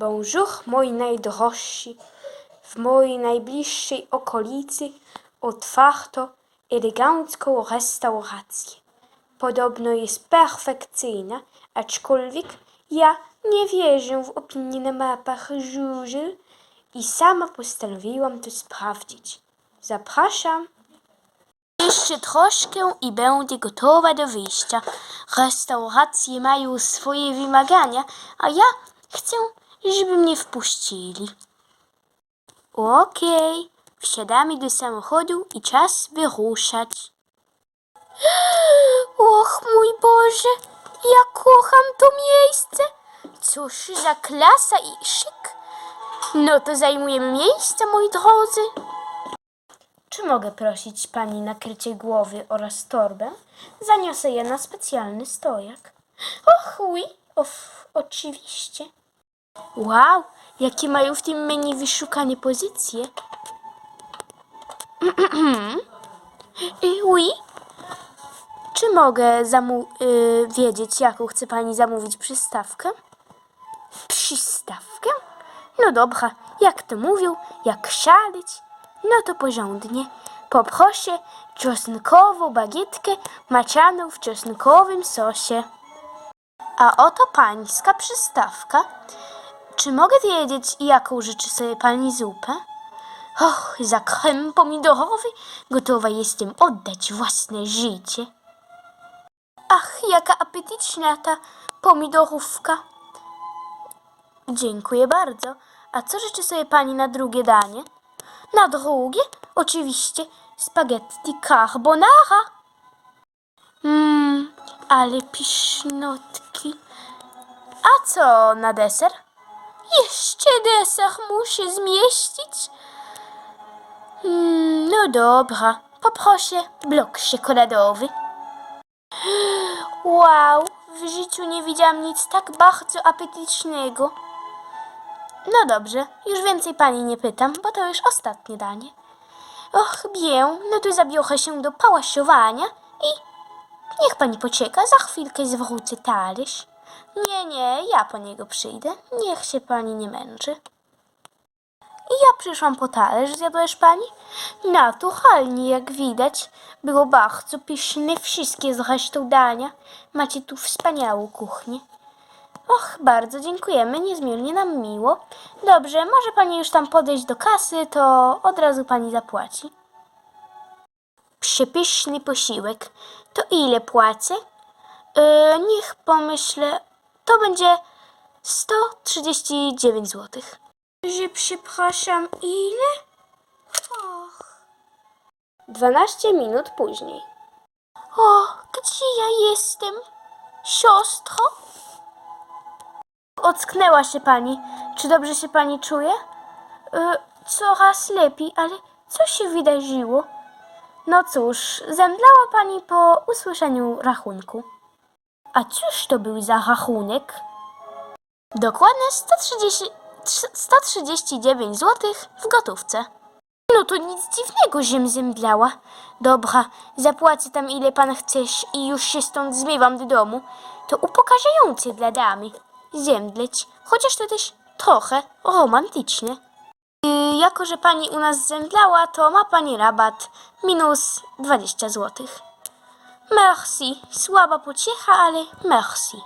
Bonjour, moi najdrożsi. W mojej najbliższej okolicy otwarto elegancką restaurację. Podobno jest perfekcyjna, aczkolwiek ja nie wierzę w opinie na mapach żużel i sama postanowiłam to sprawdzić. Zapraszam. Jeszcze troszkę i będę gotowa do wyjścia. Restauracje mają swoje wymagania, a ja chcę, żeby mnie wpuścili. Okej, wsiadamy do samochodu i czas wyruszać. Och mój Boże, ja kocham to miejsce. Cóż za klasa i szyk. No to zajmujemy miejsce, moi drodzy. Czy mogę prosić pani nakrycie głowy oraz torbę? Zaniosę je na specjalny stojak. Och, oui, of, oczywiście. Wow, jakie mają w tym menu wyszukane pozycje. Y, oui. Czy mogę y, wiedzieć, jaką chce pani zamówić przystawkę? Przystawkę? No dobra, jak to mówią, jak szaleć, no to porządnie. Poproszę czosnkową bagietkę maczaną w czosnkowym sosie. A oto pańska przystawka. Czy mogę wiedzieć, jaką życzy sobie pani zupę? Och, za krem pomidorowy gotowa jestem oddać własne życie. Ach, jaka apetyczna ta pomidorówka. Dziękuję bardzo. A co życzy sobie pani na drugie danie? Na drugie? Oczywiście spaghetti carbonara. Mmm, ale pisznotki. A co na deser? Jeszcze deser muszę zmieścić. Mm, no dobra, poproszę blok czekoladowy. Wow, w życiu nie widziałam nic tak bardzo apetycznego. No dobrze, już więcej pani nie pytam, bo to już ostatnie danie. Och, bien, no to zabiorę się do pałasiowania i niech pani poczeka, za chwilkę zwrócę talerz. Nie, nie, ja po niego przyjdę, niech się pani nie męczy. I ja przyszłam po talerz, zjadłeś pani? Naturalnie, jak widać. Było bardzo pyszne, wszystkie zresztą dania. Macie tu wspaniałą kuchnię. Och, bardzo dziękujemy, niezmiernie nam miło. Dobrze, może pani już tam podejść do kasy, to od razu pani zapłaci. Przepyszny posiłek. To ile płacę? E, niech pomyślę. To będzie 139 zł. Że przepraszam, ile? Och. 12 minut później. O, gdzie ja jestem? Siostro? Ocknęła się pani. Czy dobrze się pani czuje? E, coraz lepiej, ale co się wydarzyło? No cóż, zemdlała pani po usłyszeniu rachunku. A cóż to był za rachunek? Dokładnie 130, 139 zł w gotówce. No to nic dziwnego, żem zemdlała. Dobra, zapłacę tam ile pan chcesz i już się stąd zmywam do domu. To upokarzające dla damy. Zemdleć, chociaż to też trochę romantyczne. Y, jako, że pani u nas zemdlała, to ma pani rabat minus 20 zł. Merci. Słaba pociecha, ale merci.